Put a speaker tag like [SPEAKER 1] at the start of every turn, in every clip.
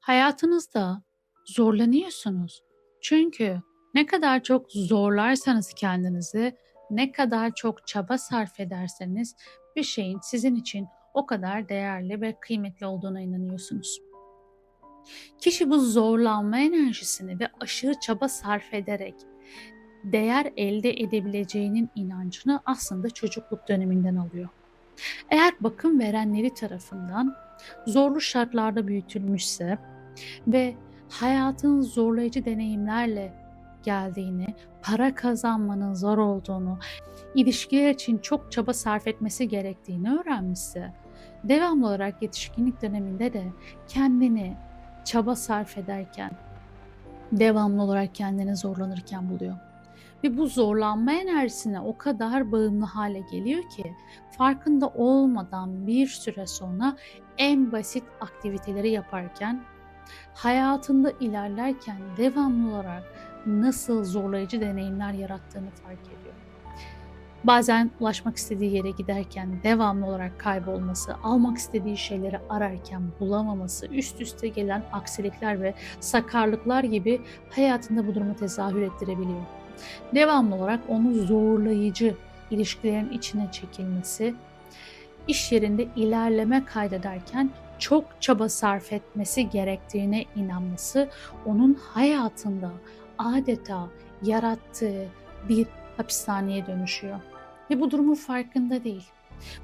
[SPEAKER 1] Hayatınızda zorlanıyorsunuz. Çünkü ne kadar çok zorlarsanız kendinizi, ne kadar çok çaba sarf ederseniz bir şeyin sizin için o kadar değerli ve kıymetli olduğuna inanıyorsunuz. Kişi bu zorlanma enerjisini ve aşırı çaba sarf ederek değer elde edebileceğinin inancını aslında çocukluk döneminden alıyor. Eğer bakım verenleri tarafından zorlu şartlarda büyütülmüşse ve hayatın zorlayıcı deneyimlerle geldiğini, para kazanmanın zor olduğunu, ilişkiler için çok çaba sarf etmesi gerektiğini öğrenmişse, devamlı olarak yetişkinlik döneminde de kendini çaba sarf ederken, devamlı olarak kendini zorlanırken buluyor. Ve bu zorlanma enerjisine o kadar bağımlı hale geliyor ki farkında olmadan bir süre sonra en basit aktiviteleri yaparken hayatında ilerlerken devamlı olarak nasıl zorlayıcı deneyimler yarattığını fark ediyor. Bazen ulaşmak istediği yere giderken devamlı olarak kaybolması, almak istediği şeyleri ararken bulamaması, üst üste gelen aksilikler ve sakarlıklar gibi hayatında bu durumu tezahür ettirebiliyor. Devamlı olarak onu zorlayıcı ilişkilerin içine çekilmesi, iş yerinde ilerleme kaydederken çok çaba sarf etmesi gerektiğine inanması onun hayatında adeta yarattığı bir hapishaneye dönüşüyor. Ve bu durumun farkında değil.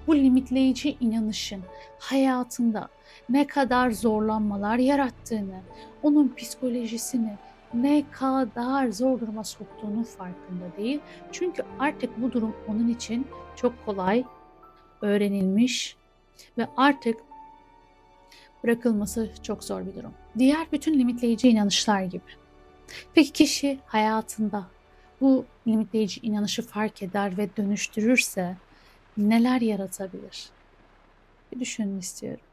[SPEAKER 1] Bu limitleyici inanışın hayatında ne kadar zorlanmalar yarattığını, onun psikolojisini ne kadar zor duruma soktuğunun farkında değil. Çünkü artık bu durum onun için çok kolay öğrenilmiş ve artık bırakılması çok zor bir durum. Diğer bütün limitleyici inanışlar gibi. Peki kişi hayatında bu limitleyici inanışı fark eder ve dönüştürürse neler yaratabilir? Bir düşünün istiyorum.